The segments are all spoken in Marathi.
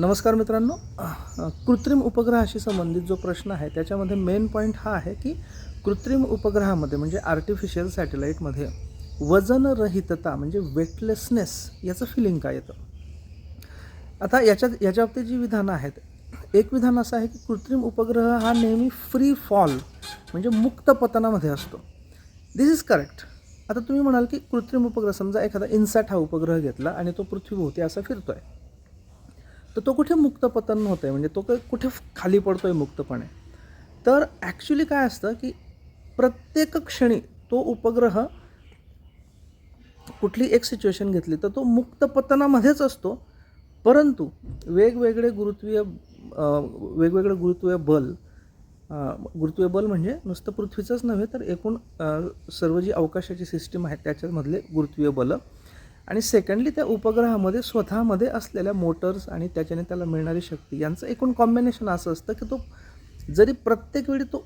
नमस्कार मित्रांनो. कृत्रिम उपग्रहाशी संबंधित जो प्रश्न आहे त्याच्यामध्ये मेन पॉईंट हा आहे की कृत्रिम उपग्रहामध्ये म्हणजे आर्टिफिशियल सॅटेलाईटमध्ये वजनरहितता म्हणजे वेटलेसनेस याचं फिलिंग काय येतं? आता याच्यात याच्या बाबतीत जी विधानं आहेत एक विधान असं आहे की कृत्रिम उपग्रह हा नेहमी फ्री फॉल म्हणजे मुक्त पतनामध्ये असतो. दिस इज करेक्ट आता तुम्ही म्हणाल की कृत्रिम उपग्रह समजा एखादा इन्सॅट हा उपग्रह घेतला आणि तो पृथ्वीभोवती असा फिरतो आहे तर तो कुठे मुक्तपतन होतो आहे म्हणजे तो कुठे खाली पडतो आहे मुक्तपणे? तर ॲक्च्युली काय असतं की प्रत्येक क्षणी तो उपग्रह कुठली एक सिच्युएशन घेतली तर तो मुक्तपतनामध्येच असतो. परंतु वेगवेगळे गुरुत्वीय वेगवेगळे गुरुत्वीय बल गुरुत्वीय बल म्हणजे नुसतं पृथ्वीचंच नव्हे तर एकूण सर्व जी अवकाशाची सिस्टीम आहे त्याच्यामधले गुरुत्वीय बलं आणि सेकंडली त्या उपग्रहामध्ये स्वतःमध्ये असलेल्या मोटर्स आणि त्याच्याने त्याला मिळणारी शक्ती. यांचं एकूण कॉम्बिनेशन असं असतं की तो जरी प्रत्येक वेळी तो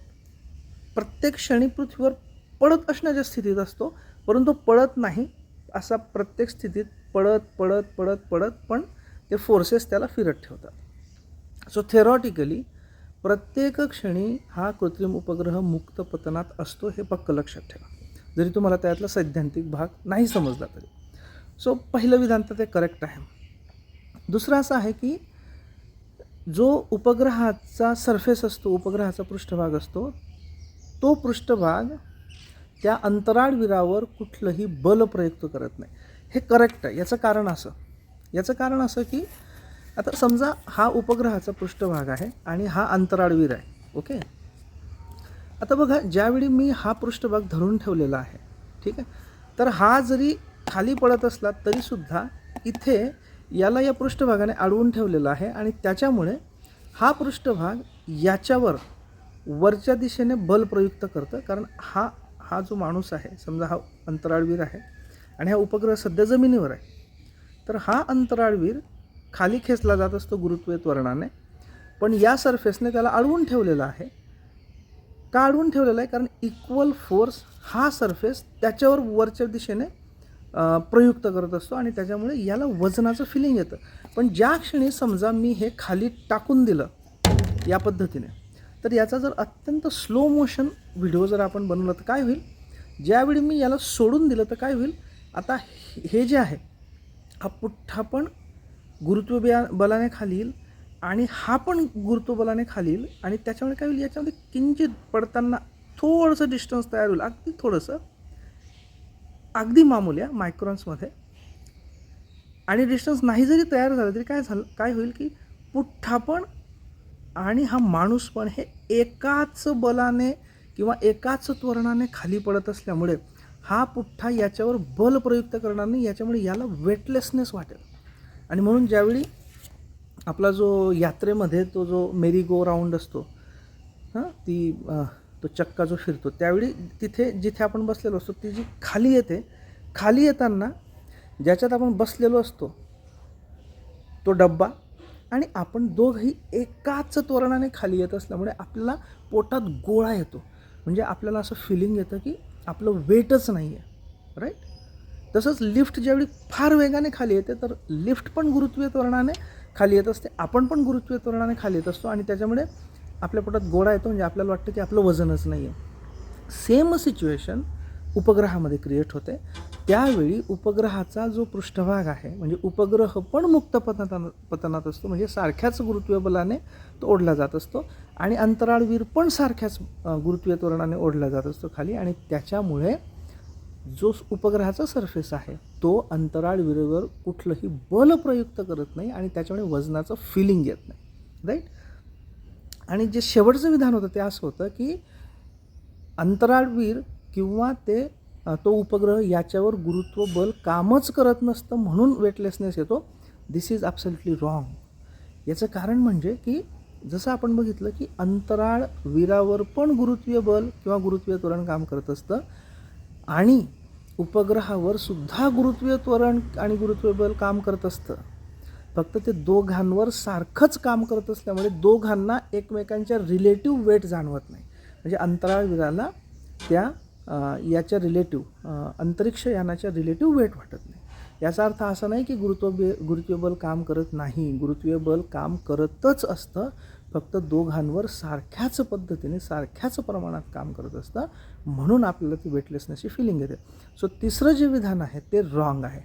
प्रत्येक क्षणी पृथ्वीवर पडत असण्याच्या स्थितीत असतो परंतु पडत नाही असा प्रत्येक स्थितीत पडत पडत पडत पडत पण ते फोर्सेस त्याला फिरत ठेवतात. सो थेरॉटिकली प्रत्येक क्षणी हा कृत्रिम उपग्रह मुक्त पतनात असतो हे पक्क लक्षात ठेवा. जरी तुम्हाला त्यातला सैद्धांतिक भाग नाही समजला तरी. सो पहिलं विधान तर ते करेक्ट आहे. दुसरं असं आहे की जो उपग्रहाचा सरफेस असतो उपग्रहाचा पृष्ठभाग असतो तो पृष्ठभाग त्या अंतराळवीरावर कुठलंही बल प्रयुक्त करत नाही. हे करेक्ट आहे. याचं कारण असं. याचं कारण असं की आता समजा हा उपग्रहाचा पृष्ठभाग आहे आणि हा अंतराळवीर आहे ओके आता बघा ज्यावेळी मी हा पृष्ठभाग धरून ठेवलेला आहे ठीक आहे? तर हा जरी खाली पडत असला तरीसुद्धा इथे याला या पृष्ठभागाने अडवून ठेवलेला आहे आणि त्याच्यामुळे हा पृष्ठभाग याच्यावर वरच्या दिशेने बल प्रयुक्त करतं. कारण हा हा जो माणूस आहे समजा हा अंतराळवीर आहे आणि हा उपग्रह सध्या जमिनीवर आहे तर हा अंतराळवीर खाली खेचला जात असतो गुरुत्वीय त्वरणाने पण या सरफेसने त्याला अडवून ठेवलेला आहे. का अडवून ठेवलेला आहे? कारण इक्वल फोर्स हा सरफेस त्याच्यावर वरच्या दिशेने प्रयुक्त करत असतो आणि त्याच्यामुळे याला वजनाचं फिलिंग येतं. पण ज्या क्षणी समजा मी हे खाली टाकून दिलं या पद्धतीने तर याचा जर अत्यंत स्लो मोशन व्हिडिओ जर आपण बनवला तर काय होईल? ज्यावेळी मी याला सोडून दिलं तर काय होईल? आता हे हे जे आहे हा पुठ्ठा पण गुरुत्व बलाने खाली येईल आणि हा पण गुरुत्वबलाने खाली येईल आणि त्याच्यामुळे काय होईल? याच्यामध्ये किंचित पडताना थोडंसं डिस्टन्स तयार होईल. अगदी थोडंसं. अगदी मामूली आहे मायक्रॉन्समध्ये आणि डिस्टन्स नाही जरी तयार झालं तरी काय झालं काय होईल की पुठ्ठापण आणि हा माणूस पण हे एकाच बलाने किंवा एकाच त्वरणाने खाली पडत असल्यामुळे हा पुठ्ठा याच्यावर बल प्रयुक्त करणार नाही याच्यामुळे याला वेटलेसनेस वाटेल. आणि म्हणून ज्यावेळी आपला जो यात्रेमध्ये तो जो मेरी गो राऊंड असतो हां ती तो चक्का जो फिरतो त्यावेळी तिथे जिथे आपण बसलेलो असतो ती जी खाली येते खाली येताना ज्याच्यात आपण बसलेलो असतो तो डब्बा आणि आपण दोघंही एकाच त्वरणाने खाली येत असल्यामुळे आपल्याला पोटात गोळा येतो. म्हणजे आपल्याला असं फिलिंग येतं की आपलं वेटच नाही आहे राईट तसंच लिफ्ट ज्यावेळी फार वेगाने खाली येते तर लिफ्ट पण गुरुत्वीय त्वरणाने खाली येत असते आपण पण गुरुत्वीय त्वरणाने खाली येत असतो आणि त्याच्यामुळे आपल्या पोटात गोळा येतो म्हणजे आपल्याला वाटतं की आपलं वजनच नाही आहे सेम सिच्युएशन उपग्रहामध्ये क्रिएट होते. त्यावेळी उपग्रहाचा जो पृष्ठभाग आहे म्हणजे उपग्रह पण मुक्त पतनात पतनात असतो म्हणजे सारख्याच गुरुत्वीय बलाने तो ओढला जात असतो आणि अंतराळवीर पण सारख्याच गुरुत्वीय तोरणाने ओढला जात असतो खाली आणि त्याच्यामुळे जो उपग्रहाचा सरफेस आहे तो अंतराळवीरेवर कुठलंही बल प्रयुक्त करत नाही आणि त्याच्यामुळे वजनाचं फिलिंग येत नाही. राईट आणि जे शेवटचं विधान होतं ते असं होतं की अंतराळवीर किंवा ते तो उपग्रह याच्यावर गुरुत्व बल कामच करत नसतं म्हणून वेटलेसनेस येतो. दिस इज ॲब्सल्युटली रॉंग याचं कारण म्हणजे की जसं आपण बघितलं की अंतराळवीरावर पण गुरुत्वीय बल किंवा गुरुत्वीय त्वरण काम करत असतं आणि उपग्रहावर सुद्धा गुरुत्वीय त्वरण आणि गुरुत्वीय बल काम करत असतं. फक्त ते दोघांवर सारखंच काम करत असल्यामुळे दोघांना एकमेकांच्या रिलेटिव्ह वेट जाणवत नाही. म्हणजे अंतराळवीराला त्या याच्या रिलेटिव्ह अंतरिक्ष यानाच्या रिलेटिव्ह वेट वाटत नाही. याचा अर्थ असा नाही की गुरुत्व गुरुत्वीय बल काम करत नाही. गुरुत्वीय बल काम करतच असतं. फक्त दोघांवर सारख्याच पद्धतीने सारख्याच प्रमाणात काम करत असतं. म्हणून आपल्याला ती वेटलेसनेसची फिलिंग येते. सो तिसरं जे विधान आहे ते रॉंग आहे.